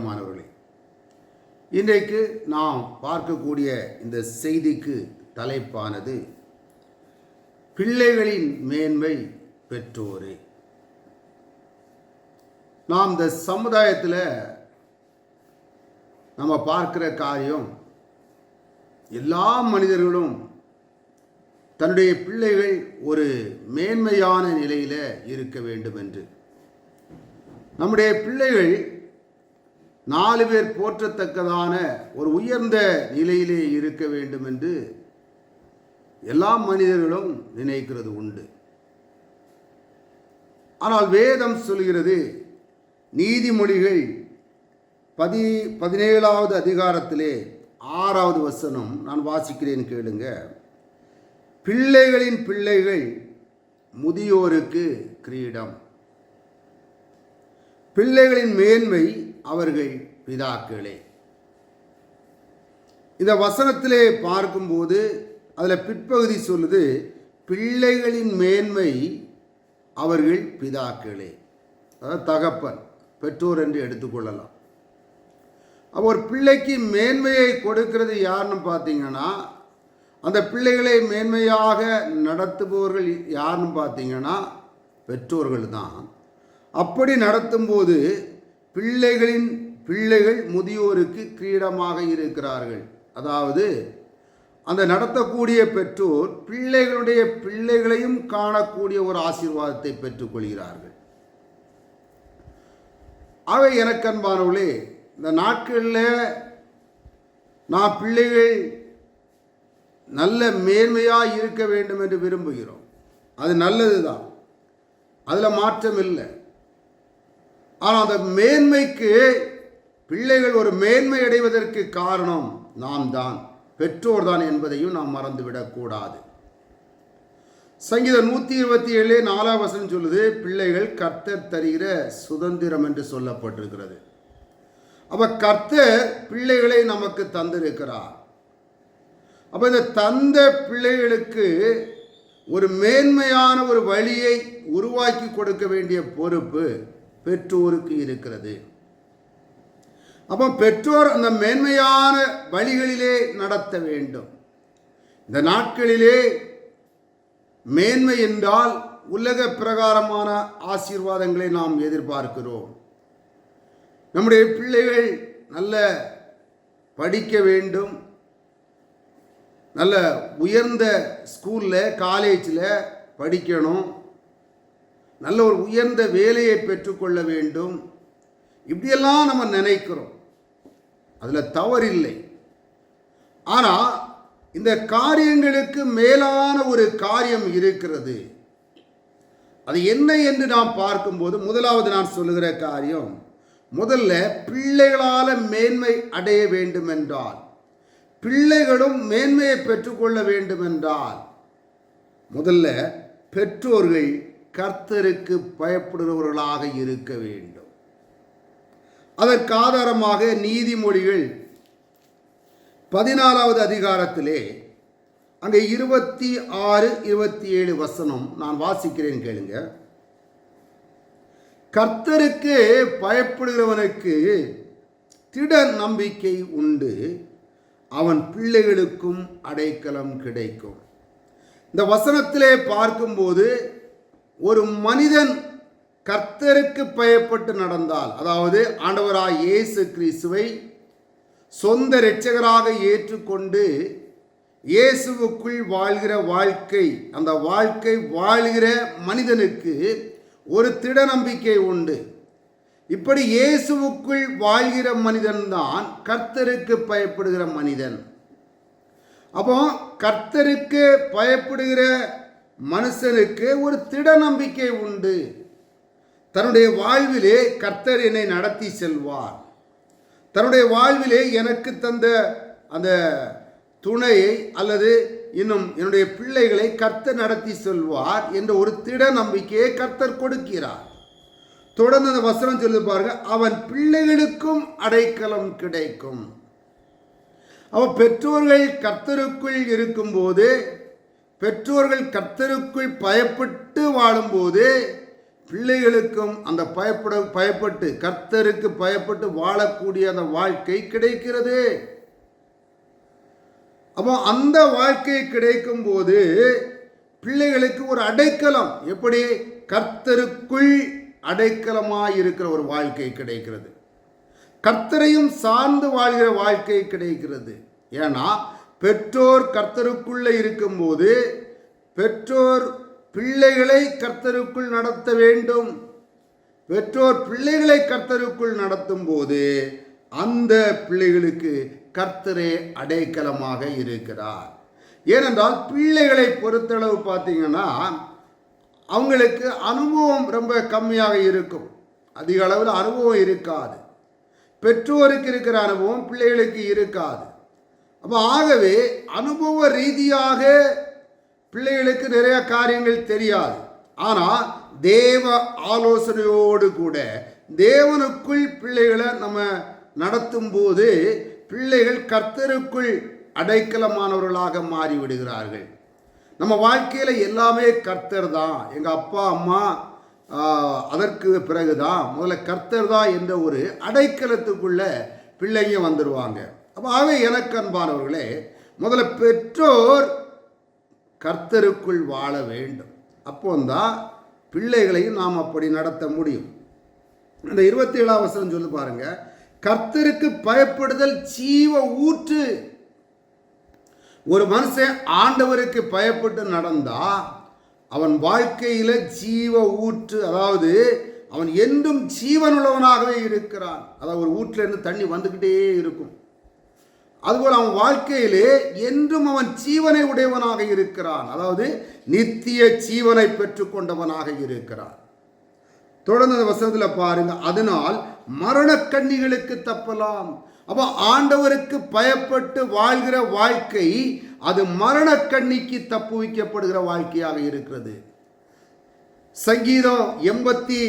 பிரியமானவர்களே இன்றைக்கு நாம் பார்க்கக்கூடிய இந்த செய்திக்கு தலைப்பானது பிள்ளைகளின் மேன்மை பெற்றோரே. நாம் இந்த சமுதாயத்தில் நம்ம பார்க்கிற காரியம் எல்லா மனிதர்களும் தன்னுடைய பிள்ளைகள் ஒரு மேன்மையான நிலையில் இருக்க வேண்டும் என்று நம்முடைய பிள்ளைகள் நாலு பேர் போற்றத்தக்கதான ஒரு உயர்ந்த நிலையிலே இருக்க வேண்டும் என்று எல்லா மனிதர்களும் நினைக்கிறது உண்டு. ஆனால் வேதம் சொல்கிறது நீதிமொழிகள் பதி பதினேழாவது அதிகாரத்திலே ஆறாவது வசனம் நான் வாசிக்கிறேன் கேளுங்க. பிள்ளைகளின் பிள்ளைகள் முதியோருக்கு கிரீடம். பிள்ளைகளின் மேன்மை அவர்கள் பிதாக்களே. இந்த வசனத்திலே பார்க்கும்போது அதில் பிற்பகுதி சொல்லுது பிள்ளைகளின் மேன்மை அவர்கள் பிதாக்களே. அதாவது தகப்பன் பெற்றோர் என்று எடுத்துக்கொள்ளலாம் அப்போ ஒரு பிள்ளைக்கு மேன்மையை கொடுக்கிறது யாருன்னு பார்த்தீங்கன்னா அந்த பிள்ளைகளை மேன்மையாக நடத்துபவர்கள் யாருன்னு பார்த்தீங்கன்னா பெற்றோர்கள் தான். அப்படி நடத்தும்போது பிள்ளைகளின் பிள்ளைகள் முதியோருக்கு கிரீடமாக இருக்கிறார்கள். அதாவது அந்த நடத்தக்கூடிய பெற்றோர் பிள்ளைகளுடைய பிள்ளைகளையும் காணக்கூடிய ஒரு ஆசீர்வாதத்தை பெற்றுக்கொள்கிறார்கள் அவை எனக்கு இந்த நாட்களில் நான் பிள்ளைகள் நல்ல மேன்மையாக இருக்க வேண்டும் என்று விரும்புகிறோம். அது நல்லது தான் அதில் மாற்றம் இல்லை. ஆனால் அந்த மேன்மைக்கு பிள்ளைகள் ஒரு மேன்மை அடைவதற்கு காரணம் நாம் தான் பெற்றோர் தான் என்பதையும் நாம் மறந்துவிடக்கூடாது சங்கீதம் நூற்றி இருபத்தி ஏழு நாலாம் வசனம் சொல்லுது பிள்ளைகள் கர்த்தர் தருகிற சுதந்திரம் என்று சொல்லப்பட்டிருக்கிறது. அப்போ கர்த்தர் பிள்ளைகளை நமக்கு தந்திருக்கிறார். அப்போ இந்த தந்த பிள்ளைகளுக்கு ஒரு மேன்மையான ஒரு வழியை உருவாக்கி கொடுக்க வேண்டிய பொறுப்பு பெற்றோருக்கு இருக்கிறது. அப்போ பெற்றோர் அந்த மேன்மையான வழிகளிலே நடத்த வேண்டும். இந்த நாட்களிலே மேன்மை என்றால் உலக பிரகாரமான ஆசீர்வாதங்களை நாம் எதிர்பார்க்கிறோம். நம்முடைய பிள்ளைகள் நல்ல படிக்க வேண்டும். நல்ல உயர்ந்த ஸ்கூலில் காலேஜில் படிக்கணும். நல்ல ஒரு உயர்ந்த வேலையை பெற்றுக்கொள்ள வேண்டும். இப்படியெல்லாம் நம்ம நினைக்கிறோம். அதில் தவறில்லை. ஆனால் இந்த காரியங்களுக்கு மேலான ஒரு காரியம் இருக்கிறது. அது என்ன என்று நாம் பார்க்கும்போது முதலாவது நான் சொல்லுகிற காரியம் முதல்ல பிள்ளைகளால் மேன்மை அடைய வேண்டும் என்றால் பிள்ளைகளும் மேன்மையை பெற்றுக்கொள்ள வேண்டும் என்றால் முதல்ல பெற்றோர்கள் கர்த்தருக்கு பயப்படுகிறவர்களாக இருக்க வேண்டும். அதற்கு ஆதாரமாக நீதிமொழிகள் பதினாலாவது அதிகாரத்திலே அங்கே இருபத்தி ஆறு இருபத்தி ஏழு வசனம் நான் வாசிக்கிறேன் கேளுங்க. கர்த்தருக்கு பயப்படுகிறவனுக்கு திட நம்பிக்கை உண்டு. அவன் பிள்ளைகளுக்கும் அடைக்கலம் கிடைக்கும். இந்த வசனத்திலே பார்க்கும்போது ஒரு மனிதன் கர்த்தருக்கு பயப்பட்டு நடந்தால் அதாவது ஆண்டவராக இயேசு கிறிஸ்துவை சொந்த இரட்சகராக ஏற்றுக்கொண்டு இயேசுவுக்குள் வாழ்கிற வாழ்க்கை அந்த வாழ்க்கை வாழ்கிற மனிதனுக்கு ஒரு திட நம்பிக்கை உண்டு. இப்படி இயேசுவுக்குள் வாழ்கிற மனிதன்தான் கர்த்தருக்கு பயப்படுகிற மனிதன். அப்போ கர்த்தருக்கு பயப்படுகிற மனுஷனுக்கு ஒரு திட நம்பிக்கை உண்டு. தன்னுடைய வாழ்விலே கர்த்தர் என்னை நடத்தி செல்வார். தன்னுடைய வாழ்விலே எனக்கு தந்த அந்த துணையை அல்லது இன்னும் என்னுடைய பிள்ளைகளை கர்த்தர் நடத்தி செல்வார் என்ற ஒரு திட நம்பிக்கையை கர்த்தர் கொடுக்கிறார். தொடர்ந்து அந்த வசனம் சொல்லி பாருங்க அவன் பிள்ளைகளுக்கும் அடைக்கலம் கிடைக்கும். அவ பெற்றோர்கள் கர்த்தருக்குள் இருக்கும்போது பெற்றோர்கள் கர்த்தருக்குள் பயப்பட்டு வாழும்போது பிள்ளைகளுக்கும் அந்த பயப்பட பயப்பட்டு கர்த்தருக்கு பயப்பட்டு வாழக்கூடிய அந்த வாழ்க்கை கிடைக்கிறது. அப்போ அந்த வாழ்க்கை கிடைக்கும் போது பிள்ளைகளுக்கு ஒரு அடைக்கலம் எப்படி? கர்த்தருக்குள் அடைக்கலமாக இருக்கிற ஒரு வாழ்க்கை கிடைக்கிறது. கர்த்தரையும் சார்ந்து வாழ்கிற வாழ்க்கை கிடைக்கிறது. ஏன்னா பெற்றோர் கர்த்தருக்குள்ளே இருக்கும்போது பெற்றோர் பிள்ளைகளை கர்த்தருக்குள் நடத்த வேண்டும். பெற்றோர் பிள்ளைகளை கர்த்தருக்குள் நடத்தும் போது அந்த பிள்ளைகளுக்கு கர்த்தரே அடைக்கலமாக இருக்கிறார். ஏனென்றால் பிள்ளைகளை பொறுத்தளவு பார்த்தீங்கன்னா அவங்களுக்கு அனுபவம் ரொம்ப கம்மியாக இருக்கும். அதிக அளவில் அனுபவம் இருக்காது. பெற்றோருக்கு இருக்கிற அனுபவம் பிள்ளைகளுக்கு இருக்காது. அப்போ ஆகவே அனுபவ ரீதியாக பிள்ளைகளுக்கு நிறைய காரியங்கள் தெரியாது. ஆனால் தேவ ஆலோசனையோடு கூட தேவனுக்குள் பிள்ளைகளை நம்ம நடத்தும் போது பிள்ளைகள் கர்த்தருக்குள் அடைக்கலமானவர்களாக மாறிவிடுகிறார்கள். நம்ம வாழ்க்கையில் எல்லாமே கர்த்தர் தான். எங்கள் அப்பா அம்மா அதற்கு பிறகு தான் முதல்ல கர்த்தர் தான் என்ற ஒரு அடைக்கலத்துக்குள்ளே பிள்ளைங்க வந்துடுவாங்க அப்போ ஆகவே எனக்கு அன்பானவர்களே முதல்ல பெற்றோர் கர்த்தருக்குள் வாழ வேண்டும். அப்போந்தான் பிள்ளைகளையும் நாம் அப்படி நடத்த முடியும். இந்த இருபத்தி ஏழாம் வசனம் சொல்லி பாருங்க கர்த்தருக்கு பயப்படுதல் ஜீவ ஊற்று. ஒரு மனுஷன் ஆண்டவருக்கு பயப்பட்டு நடந்தா அவன் வாழ்க்கையில் ஜீவ ஊற்று அதாவது அவன் என்றும் ஜீவனுள்ளவனாகவே இருக்கிறான். அதாவது ஒரு ஊற்றிலிருந்து தண்ணி வந்துக்கிட்டே இருக்கும். அதுபோல் அவன் வாழ்க்கையிலே என்றும் அவன் ஜீவனை உடையவனாக இருக்கிறான். அதாவது நித்திய ஜீவனை பெற்றுக்கொண்டவனாக இருக்கிறான். தொடர்ந்து வசனத்தில் பாருங்க அதனால் மரண கண்ணிகளுக்கு தப்பலாம். அப்போ ஆண்டவருக்கு பயப்பட்டு வாழ்கிற வாழ்க்கை அது மரண கண்ணிக்கு தப்புவிக்கப்படுகிற வாழ்க்கையாக இருக்கிறது. சங்கீதம் எண்பத்தி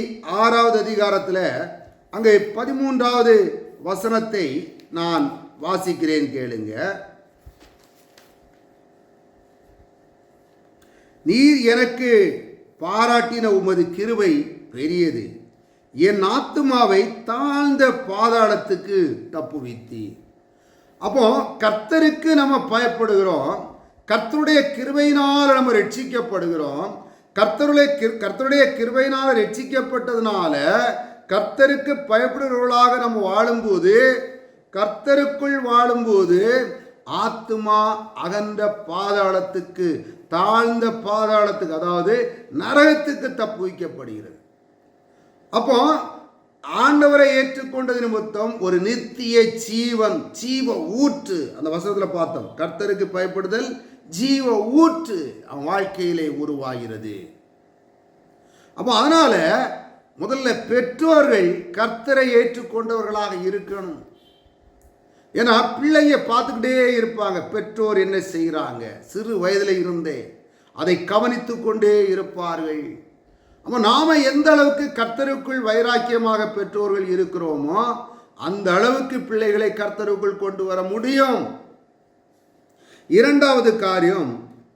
ஆறாவது அதிகாரத்தில் அங்கே பதிமூன்றாவது வசனத்தை நான் வாசிக்கிறேன் கேளுங்க. நீர் எனக்கு பாராட்டின உமது கிருவை பெரியது. என் ஆத்துமாவை தாழ்ந்த பாதாளத்துக்கு தப்புவித்தி அப்போ கர்த்தருக்கு நம்ம பயப்படுகிறோம். கர்த்தருடைய கிருவையினால் நம்ம ரட்சிக்கப்படுகிறோம். கர்த்தருடைய கிரு- கர்த்தருடைய கிருவையினால் ரட்சிக்கப்பட்டதுனால கர்த்தருக்கு பயப்படுகிறவர்களாக நம்ம வாழும்போது கர்த்தருக்குள் வாழும்போது ஆத்துமா அகன்ற பாதாளத்துக்கு தாழ்ந்த பாதாளத்துக்கு அதாவது நரகத்துக்கு தப்பு வைக்கப்படுகிறது அப்போ ஆண்டவரை ஏற்றுக்கொண்டது நிமித்தம் ஒரு நித்திய ஜீவன் ஜீவ ஊற்று அந்த வசனத்தில் பார்த்தோம். கர்த்தருக்கு பயப்படுதல் ஜீவ ஊற்று அவன் வாழ்க்கையிலே உருவாகிறது. அப்போ அதனால முதல்ல பெற்றோர்கள் கர்த்தரை ஏற்றுக்கொண்டவர்களாக இருக்கணும். ஏன்னா பிள்ளைங்க பார்த்துக்கிட்டே இருப்பாங்க. பெற்றோர் என்ன செய்கிறாங்க? சிறு வயதில் இருந்தே அதை கவனித்து கொண்டே இருப்பார்கள். அப்போ நாம் எந்த அளவுக்கு கர்த்தருக்குள் வைராக்கியமாக பெற்றோர்கள் இருக்கிறோமோ அந்த அளவுக்கு பிள்ளைகளை கர்த்தருக்குள் கொண்டு வர முடியும். இரண்டாவது காரியம்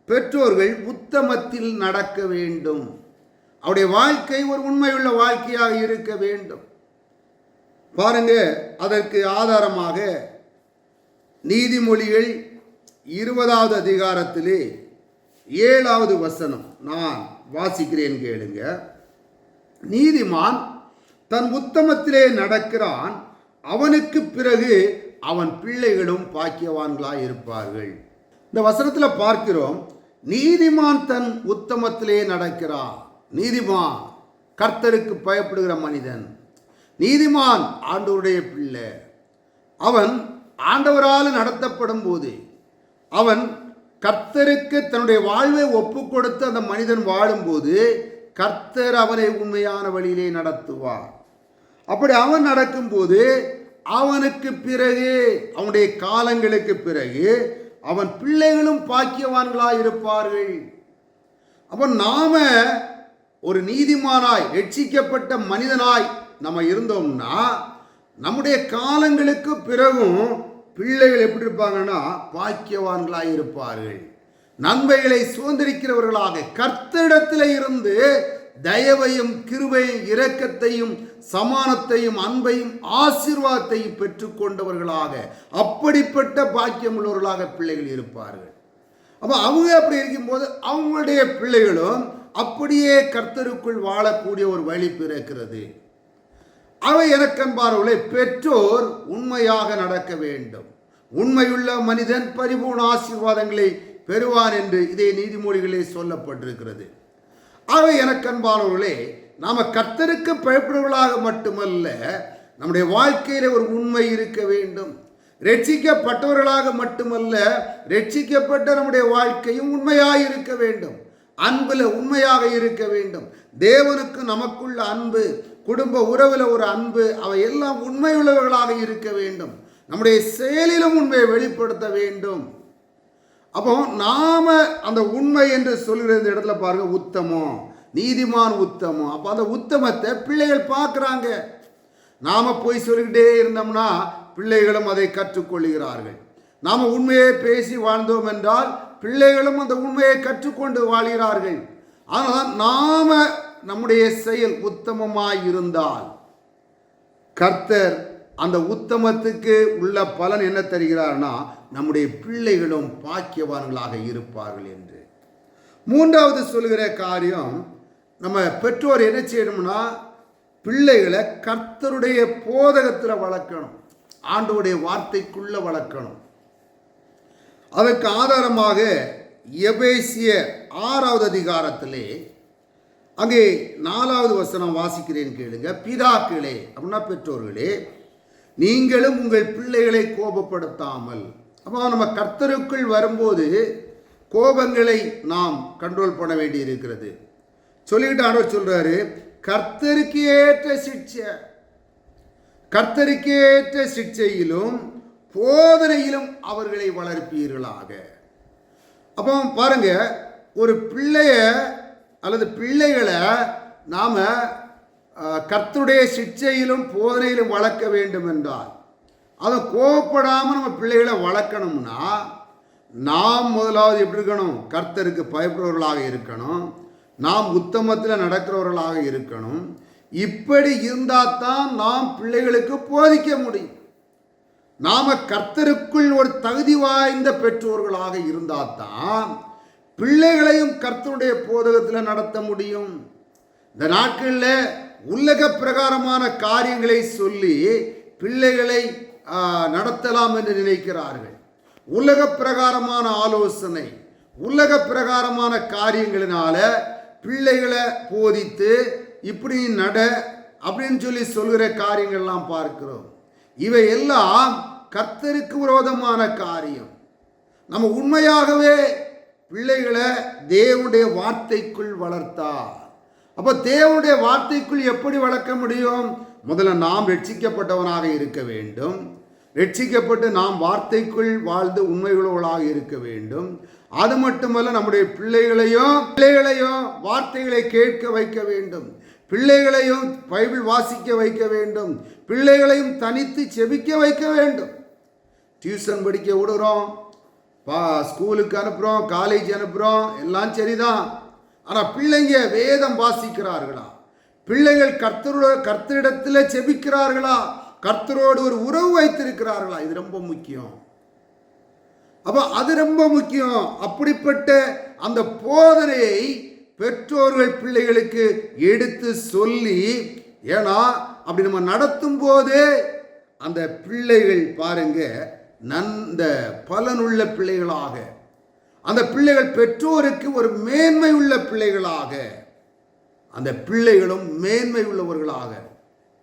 பெற்றோர்கள் உத்தமத்தில் நடக்க வேண்டும். அவருடைய வாழ்க்கை ஒரு உண்மையுள்ள வாழ்க்கையாக இருக்க வேண்டும். பாருங்க அதற்கு ஆதாரமாக நீதிமொழிகள் இருபதாவது அதிகாரத்திலே ஏழாவது வசனம். நான் வாசிக்கிறேன் கேளுங்க. நீதிமான் தன் உத்தமத்திலே நடக்கிறான். அவனுக்கு பிறகு அவன் பிள்ளைகளும் பாக்கியவான்களாய் இருப்பார்கள். இந்த வசனத்தில் பார்க்கிறோம் நீதிமான் தன் உத்தமத்திலே நடக்கிறான். நீதிமான் கர்த்தருக்கு பயப்படுகிற மனிதன். நீதிமான் ஆண்டவருடைய பிள்ளை. அவன் ஆண்டவரால் நடத்தப்படும் போது அவன் கர்த்தருக்கு தன்னுடைய வாழ்வை ஒப்பு கொடுத்து அந்த மனிதன் வாழும்போது கர்த்தர் அவனை உண்மையான வழியிலே நடத்துவார். அப்படி அவன் நடக்கும்போது அவனுக்கு பிறகு அவனுடைய காலங்களுக்கு பிறகு அவன் பிள்ளைகளும் பாக்கியவான்களாய் இருப்பார்கள். அப்போ நாம ஒரு நீதிமானாய் ரட்சிக்கப்பட்ட மனிதனாய் நம்ம இருந்தோம்னா நம்முடைய காலங்களுக்கு பிறகும் பிள்ளைகள் எப்படி இருப்பாங்கன்னா பாக்கியவான்களாய் இருப்பார்கள். நன்மைகளை சுதந்திரிக்கிறவர்களாக கர்த்தரிடத்தில் இருந்து தயவையும் கிருபையும் இரக்கத்தையும் சமானத்தையும் அன்பையும் ஆசீர்வாதத்தையும் பெற்றுக்கொண்டவர்களாக அப்படிப்பட்ட பாக்கியம் உள்ளவர்களாக பிள்ளைகள் இருப்பார்கள். அப்போ அவங்க அப்படி இருக்கும்போது அவங்களுடைய பிள்ளைகளும் அப்படியே கர்த்தருக்குள் வாழக்கூடிய ஒரு வழி பிறக்கிறது. அவை எனக்கன்பார்களே பெற்றோர் உண்மையாக நடக்க வேண்டும். உண்மையுள்ள மனிதன் பரிபூர்ண ஆசீர்வாதங்களை பெறுவான் என்று இதே நீதிமொழிகளே சொல்லப்பட்டிருக்கிறது. அவை எனக்கன்பானவர்களே நாம் கர்த்தருக்கு பயப்படுவர்களாக மட்டுமல்ல நம்முடைய வாழ்க்கையில் ஒரு உண்மை இருக்க வேண்டும். ரட்சிக்கப்பட்டவர்களாக மட்டுமல்ல ரட்சிக்கப்பட்ட நம்முடைய வாழ்க்கையும் உண்மையாக இருக்க வேண்டும். அன்பில் உண்மையாக இருக்க வேண்டும். தேவனுக்கு நமக்குள்ள அன்பு குடும்ப உறவில் ஒரு அன்பு அவை எல்லாம் உண்மையுள்ளவர்களாக இருக்க வேண்டும். நம்முடைய செயலிலும் உண்மையை வெளிப்படுத்த வேண்டும். அப்போ நாம அந்த உண்மை என்று சொல்லுகிற இந்த இடத்துல பாருங்க உத்தமம். நீதிமான் உத்தமம். அப்போ அந்த உத்தமத்தை பிள்ளைகள் பார்க்குறாங்க. நாம போய் சொல்லிக்கிட்டே இருந்தோம்னா பிள்ளைகளும் அதை கற்றுக்கொள்கிறார்கள் நாம் உண்மையை பேசி வாழ்ந்தோம் என்றால் பிள்ளைகளும் அந்த உண்மையை கற்றுக்கொண்டு வாழ்கிறார்கள். ஆனால் நாம நம்முடைய செயல் உத்தமமாய் இருந்தால் கர்த்தர் அந்த உத்தமத்துக்கு உள்ள பலன் என்ன தருகிறார்னா நம்முடைய பிள்ளைகளும் பாக்கியவான்களாக இருப்பார்கள் என்று. மூன்றாவது சொல்லுகிற காரியம் நம்ம பெற்றோர் என்ன செய்யணும்னா பிள்ளைகளை கர்த்தருடைய போதகத்தில் வளர்க்கணும். ஆண்டவருடைய வார்த்தைக்குள்ள வளர்க்கணும். அதற்கு ஆதாரமாக எபேசிய ஆறாவது அதிகாரத்திலே அங்கே நாலாவது வசனம் வாசிக்கிறேன் கேளுங்க. பிதாக்களே அப்படின்னா பெற்றோர்களே நீங்களும் உங்கள் பிள்ளைகளை கோபப்படுத்தாமல். அப்போ நம்ம கர்த்தருக்குள் வரும்போது கோபங்களை நாம் கண்ட்ரோல் பண்ண வேண்டி இருக்கிறது சொல்லிக்கிட்டு ஆண்டவர் சொல்கிறாரு கர்த்தருக்கு ஏற்ற சிக்ஷை கர்த்தருக்கேற்ற சிக்ஷையிலும் போதனையிலும் அவர்களை வளர்ப்பீர்களாக. அப்போ பாருங்க ஒரு பிள்ளைய அல்லது பிள்ளைகளை நாம் கர்த்தருடைய சிக்ஷையிலும் போதனையிலும் வளர்க்க வேண்டும் என்றால் அதை கோவப்படாமல் நம்ம பிள்ளைகளை வளர்க்கணும்னா நாம் முதலாவது எப்படி இருக்கணும்? கர்த்தருக்கு பயப்படுறவர்களாக இருக்கணும். நாம் உத்தமத்தில் நடக்கிறவர்களாக இருக்கணும். இப்படி இருந்தால் தான் நாம் பிள்ளைகளுக்கு போதிக்க முடியும். நாம் கர்த்தருக்குள் ஒரு தகுதி வாய்ந்த பெற்றோர்களாக இருந்தால் தான் பிள்ளைகளையும் கர்த்தருடைய போதகத்தில் நடத்த முடியும். இந்த நாட்களில் உலக பிரகாரமான காரியங்களை சொல்லி பிள்ளைகளை நடத்தலாம் என்று நினைக்கிறார்கள். உலக பிரகாரமான ஆலோசனை உலக பிரகாரமான காரியங்களினால பிள்ளைகளை போதித்து இப்படி நட அப்படின்னு சொல்லி சொல்கிற காரியங்கள்லாம் பார்க்கிறோம். இவை எல்லாம் கர்த்தருக்கு விரோதமான காரியம். நம்ம உண்மையாகவே பிள்ளைகளை தேவனுடைய வார்த்தைக்குள் வளர்த்தார். அப்போ தேவனுடைய வார்த்தைக்குள் எப்படி வளர்க்க முடியும்? முதல்ல நாம் ரட்சிக்கப்பட்டவனாக இருக்க வேண்டும். ரட்சிக்கப்பட்டு நாம் வார்த்தைக்குள் வாழ்ந்து உண்மைகளோளாக இருக்க வேண்டும். அது மட்டுமல்ல நம்முடைய பிள்ளைகளையும் பிள்ளைகளையும் வார்த்தைகளை கேட்க வைக்க வேண்டும். பிள்ளைகளையும் பைபிள் வாசிக்க வைக்க வேண்டும். பிள்ளைகளையும் தனித்து செபிக்க வைக்க வேண்டும். டியூஷன் படிக்க விடுறோம். பா ஸ்கூலுக்கு அனுப்புகிறோம் காலேஜ் அனுப்புகிறோம் எல்லாம் சரிதான். ஆனால் பிள்ளைங்க வேதம் வாசிக்கிறார்களா? பிள்ளைகள் கர்த்தரோட கர்த்தரிடத்தில் செபிக்கிறார்களா? கர்த்தரோடு ஒரு உறவு வைத்திருக்கிறார்களா? இது ரொம்ப முக்கியம். அப்போ அது ரொம்ப முக்கியம். அப்படிப்பட்ட அந்த போதனையை பெற்றோர்கள் பிள்ளைகளுக்கு எடுத்து சொல்லி ஏன்னா அப்படி நம்ம நடத்தும் போதே அந்த பிள்ளைகள் பாருங்கள் நந்த பலனுள்ள பிள்ளைகளாக. அந்த பிள்ளைகள் பெற்றோருக்கு ஒரு மேன்மை உள்ள பிள்ளைகளாக. அந்த பிள்ளைகளும் மேன்மை உள்ளவர்களாக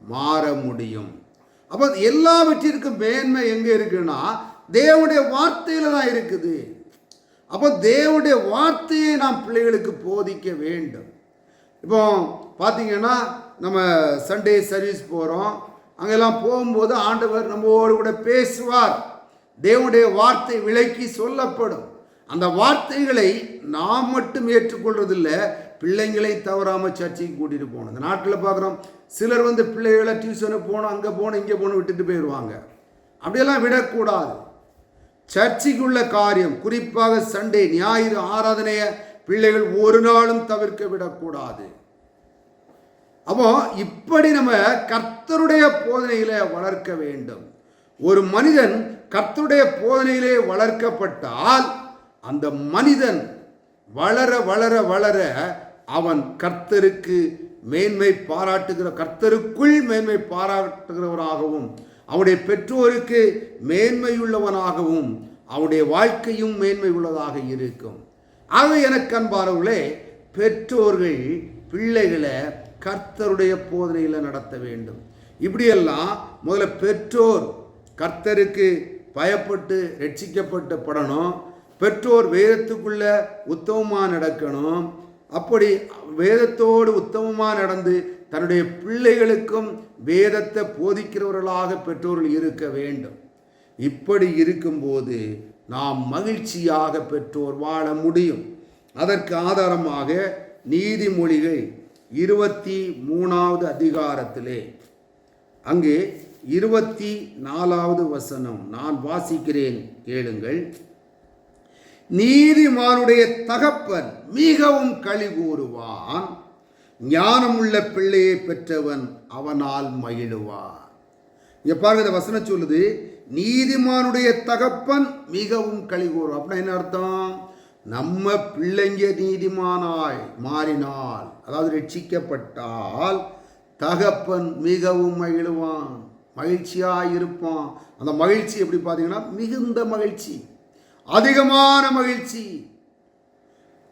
மாற முடியும். அப்போ எல்லாவற்றிற்கும் மேன்மை எங்கே இருக்குன்னா தேவனுடைய வார்த்தையில் தான் இருக்குது. அப்போ தேவனுடைய வார்த்தையை நாம் பிள்ளைகளுக்கு போதிக்க வேண்டும். இப்போ பார்த்தீங்கன்னா நம்ம சண்டே சர்வீஸ் போகிறோம் அங்கெல்லாம் போகும்போது ஆண்டவர் நம்மோடு கூட பேசுவார். தேவனுடைய வார்த்தை விளக்கி சொல்லப்படும். அந்த வார்த்தைகளை நாம் மட்டும் ஏற்றுக்கொள்றதில்லை பிள்ளைங்களை தவறாமல் சர்ச்சைக்கு கூட்டிகிட்டு போகணும். இந்த நாட்டில் பார்க்குறோம் சிலர் வந்து பிள்ளைகளை டியூஷனுக்கு போகணும் அங்கே போகணும் இங்கே போகணும் விட்டுட்டு போயிடுவாங்க அப்படியெல்லாம் விடக்கூடாது. சர்ச்சைக்குள்ள காரியம் குறிப்பாக சண்டே ஞாயிறு ஆராதனையை பிள்ளைகள் ஒரு நாளும் தவிர்க்க விடக்கூடாது. அப்போ இப்படி நம்ம கர்த்தருடைய போதனையில வளர்க்க வேண்டும். ஒரு மனிதன் கர்த்தருடைய போதனையிலே வளர்க்கப்பட்டால் அந்த மனிதன் வளர வளர வளர அவன் கர்த்தருக்கு மேன்மை பாராட்டுகிற கர்த்தருக்குள் மேன்மை பாராட்டுகிறவராகவும் அவனுடைய பெற்றோருக்கு மேன்மையுள்ளவனாகவும் அவனுடைய வாழ்க்கையும் மேன்மை உள்ளதாக இருக்கும். ஆகவே எனக்கு அன்பானவர்களே பெற்றோர்கள் பிள்ளைகளை கர்த்தருடைய போதனையில் நடத்த வேண்டும். இப்படியெல்லாம் முதல்ல பெற்றோர் கர்த்தருக்கு பயப்பட்டு ரட்சிக்கப்பட்டு படணும். பெற்றோர் வேதத்துக்குள்ள உத்தமமாக நடக்கணும். அப்படி வேதத்தோடு உத்தமமாக நடந்து தன்னுடைய பிள்ளைகளுக்கும் வேதத்தை போதிக்கிறவர்களாக பெற்றோர்கள் இருக்க வேண்டும். இப்படி இருக்கும்போது நாம் மகிழ்ச்சியாக பெற்றோர் வாழ முடியும். அதற்கு ஆதாரமாக நீதிமொழிகள் இருபத்தி மூணாவது அதிகாரத்திலே. அங்கே இருபத்தி நாலாவது வசனம் நான் வாசிக்கிறேன் கேளுங்கள். நீதிமானுடைய தகப்பன் மிகவும் களி கூறுவான். ஞானமுள்ள பிள்ளையை பெற்றவன் அவனால் மகிழுவான். இங்க பாருங்க இந்த வசனம் சொல்லுது நீதிமானுடைய தகப்பன் மிகவும் களி கூறும் அப்படின்னா என்ன அர்த்தம்? நம்ம பிள்ளைங்க நீதிமானாய் மாறினால் அதாவது ரட்சிக்கப்பட்டால் தகப்பன் மிகவும் மகிழுவான். மகிழ்ச்சியாக இருப்பான் அந்த மகிழ்ச்சி எப்படி பார்த்தீங்கன்னா மிகுந்த மகிழ்ச்சி. அதிகமான மகிழ்ச்சி.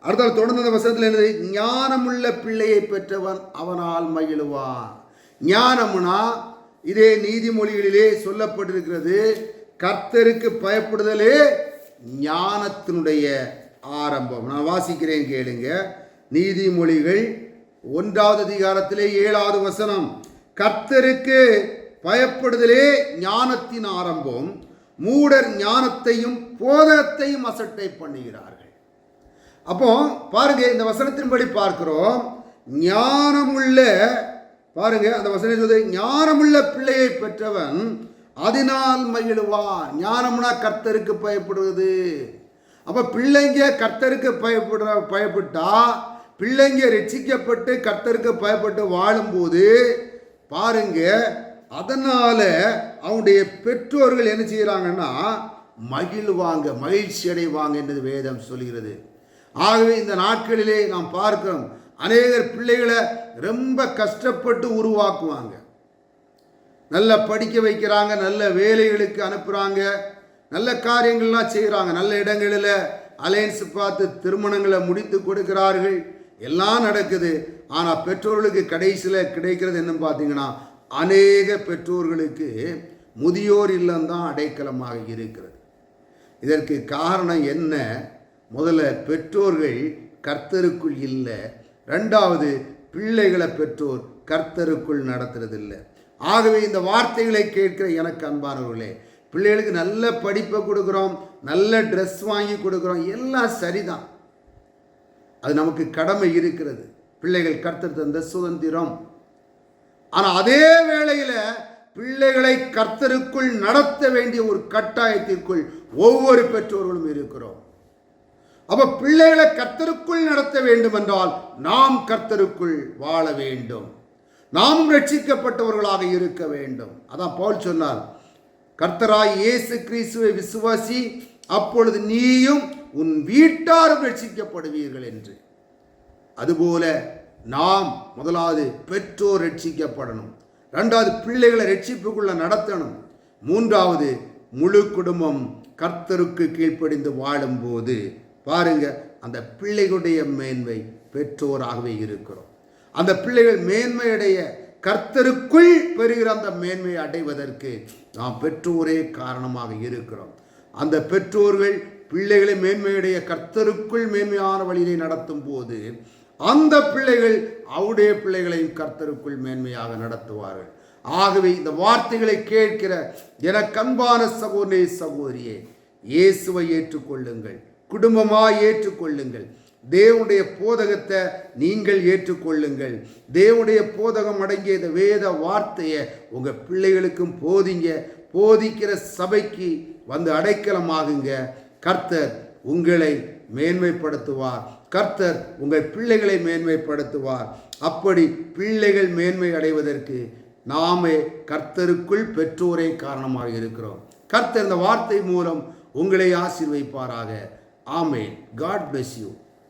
அடுத்த தொடர்ந்து அந்த வசனத்தில் என்னது ஞானமுள்ள பிள்ளையை பெற்றவன் அவனால் மகிழுவான். ஞானம்னா இதே நீதிமொழிகளிலே சொல்லப்பட்டிருக்கிறது கர்த்தருக்கு பயப்படுதலே ஞானத்தினுடைய ஆரம்பம். நான் வாசிக்கிறேன் கேளுங்க. நீதிமொழிகள் ஒன்றாவது அதிகாரத்திலே ஏழாவது வசனம் கர்த்தருக்கு பயப்படுதலே ஞானத்தின் ஆரம்பம். மூடர் ஞானத்தையும் போதத்தையும் அசட்டை பண்ணுகிறார்கள். அப்போ பாருங்க இந்த வசனத்தின்படி பார்க்கிறோம். ஞானமுள்ள பாருங்க அந்த வசனம் சொல்லுது ஞானமுள்ள பிள்ளையை பெற்றவன் அதனால் மகிழுவான். ஞானம்னா கர்த்தருக்கு பயப்படுவது. அப்ப பிள்ளைங்க கர்த்தருக்கு பயப்படுற பயப்பட்டா பிள்ளைங்க ரட்சிக்கப்பட்டு கர்த்தருக்கு பயப்பட்டு வாழும்போது பாருங்க அதனால் அவனுடைய பெற்றோர்கள் என்ன செய்கிறாங்கன்னா மகிழ்வாங்க மகிழ்ச்சி அடைவாங்க என்று வேதம் சொல்கிறது. ஆகவே இந்த நாட்களிலே நாம் பார்க்கிறோம் அநேகர் பிள்ளைகளை ரொம்ப கஷ்டப்பட்டு உருவாக்குவாங்க. நல்ல படிக்க வைக்கிறாங்க நல்ல வேலைகளுக்கு அனுப்புகிறாங்க நல்ல காரியங்கள்லாம் செய்கிறாங்க நல்ல இடங்களில் அலையன்ஸ் பார்த்து திருமணங்களை முடித்து கொடுக்கிறார்கள். எல்லாம் நடக்குது. ஆனால் பெற்றோர்களுக்கு கடைசியில் கிடைக்கிறது என்னன்னு பார்த்தீங்கன்னா அநேக பெற்றோர்களுக்கு முதியோர் இல்லம்தான் அடைக்கலமாக இருக்கிறது. இதற்கு காரணம் என்ன? முதல்ல பெற்றோர்கள் கர்த்தருக்குள் இல்லை. ரெண்டாவது பிள்ளைகளை பெற்றோர் கர்த்தருக்குள் நடத்துறதில்லை. ஆகவே இந்த வார்த்தைகளை கேட்கிற எனக்கு அன்பானவர்களே பிள்ளைகளுக்கு நல்ல படிப்பை கொடுக்குறோம் நல்ல ட்ரெஸ் வாங்கி கொடுக்குறோம் எல்லாம் சரிதான். அது நமக்கு கடமை இருக்கிறது. பிள்ளைகள் கர்த்தர் தந்த சுதந்திரம். ஆனால் அதே வேளையில் பிள்ளைகளை கர்த்தருக்குள் நடத்த வேண்டிய ஒரு கட்டாயத்திற்குள் ஒவ்வொரு பெற்றோர்களும் இருக்கிறோம். அப்ப பிள்ளைகளை கர்த்தருக்குள் நடத்த வேண்டும் என்றால் நாம் கர்த்தருக்குள் வாழ வேண்டும். நாம் ரட்சிக்கப்பட்டவர்களாக இருக்க வேண்டும். அதான் பவுல் சொன்னார் கர்த்தராய் இயேசு கிறிஸ்துவை விசுவாசி அப்பொழுது நீயும் உன் வீட்டாரும் ரட்சிக்கப்படுவீர்கள் என்று. அதுபோல நாம் முதலாவது பெற்றோர் ரட்சிக்கப்படணும். ரெண்டாவது பிள்ளைகளை ரட்சிப்புக்குள்ள நடத்தணும். மூன்றாவது முழு குடும்பம் கர்த்தருக்கு கீழ்ப்படிந்து வாழும்போது பாருங்க அந்த பிள்ளைகளுடைய மேன்மை பெற்றோராகவே இருக்கிறோம். அந்த பிள்ளைகள் மேன்மையடைய கர்த்தருக்குள் பெறுகிற அந்த மேன்மையை அடைவதற்கு நாம் பெற்றோரே காரணமாக இருக்கிறோம். அந்த பெற்றோர்கள் பிள்ளைகளை மேன்மையுடைய கர்த்தருக்குள் மேன்மையான வழியை நடத்தும் போது அந்த பிள்ளைகள் அவருடைய பிள்ளைகளையும் கர்த்தருக்குள் மேன்மையாக நடத்துவார்கள். ஆகவே இந்த வார்த்தைகளை கேட்கிற என கண்பான சகோதரே சகோதரியே இயேசுவை ஏற்றுக்கொள்ளுங்கள். குடும்பமாக ஏற்றுக்கொள்ளுங்கள். தேவனுடைய போதகத்தை நீங்கள் ஏற்றுக்கொள்ளுங்கள். தேவனுடைய போதகம் அடங்கிய இந்த வேத வார்த்தையை உங்கள் பிள்ளைகளுக்கும் போதிங்க. போதிக்கிற சபைக்கு வந்து அடைக்கலமாகுங்க. கர்த்தர் உங்களை மேன்மைப்படுத்துவார். கர்த்தர் உங்கள் பிள்ளைகளை மேன்மைப்படுத்துவார். அப்படி பிள்ளைகள் மேன்மை அடைவதற்கு நாமே கர்த்தருக்குள் பெற்றோரே காரணமாக இருக்கிறோம். கர்த்தர் இந்த வார்த்தை மூலம் உங்களை ஆசீர்வைப்பாராக. ஆமே காட் bless யூ